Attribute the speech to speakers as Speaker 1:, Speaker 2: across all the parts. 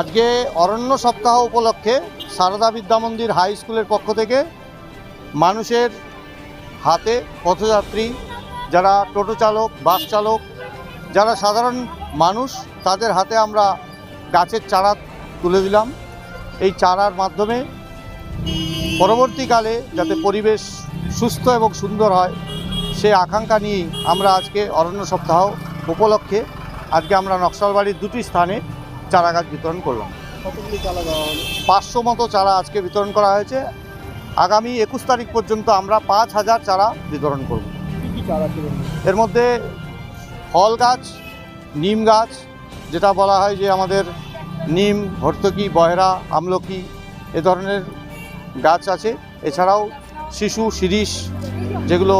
Speaker 1: আজকে অরণ্য সপ্তাহ উপলক্ষে সারদা বিদ্যা মন্দির হাই স্কুলের পক্ষ থেকে মানুষের হাতে পথযাত্রী, যারা টোটো চালক, বাস চালক, যারা সাধারণ মানুষ, তাদের হাতে আমরা গাছের চারা তুলে দিলাম। এই চারার মাধ্যমে পরবর্তীকালে যাতে পরিবেশ সুস্থ এবং সুন্দর হয় সেই আকাঙ্ক্ষা নিয়েই আমরা আজকে অরণ্য সপ্তাহ উপলক্ষে, আজকে আমরা নকশালবাড়ির দুটি স্থানে চারা গাছ বিতরণ করলাম। পাঁচশো মতো চারা আজকে বিতরণ করা হয়েছে। আগামী একুশ তারিখ পর্যন্ত আমরা পাঁচ হাজার চারা বিতরণ করব। এর মধ্যে ফল গাছ নিম গাছ যেটা বলা হয় যে আমাদের নিম ভর্তকি বহেরা আমলকি এ ধরনের গাছ আছে। এছাড়াও শিশু শিরিষ যেগুলো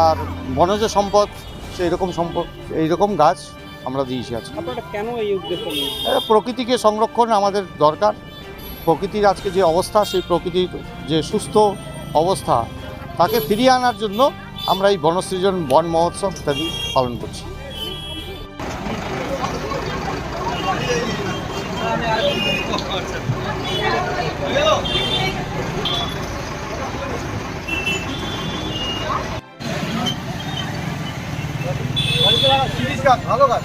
Speaker 1: আর বনজ সম্পদ সেই রকম সম্পদ এইরকম গাছ আমরা দিয়েছি আজকে।
Speaker 2: কেন এই উদ্দেশ্য
Speaker 1: প্রকৃতিকে সংরক্ষণ আমাদের দরকার। প্রকৃতির আজকে যে অবস্থা সেই প্রকৃতির যে সুস্থ অবস্থা তাকে ফিরিয়ে আনার জন্য আমরা এই বনসৃজন বন মহোৎসব ইত্যাদি পালন করছি। ভালো গাছ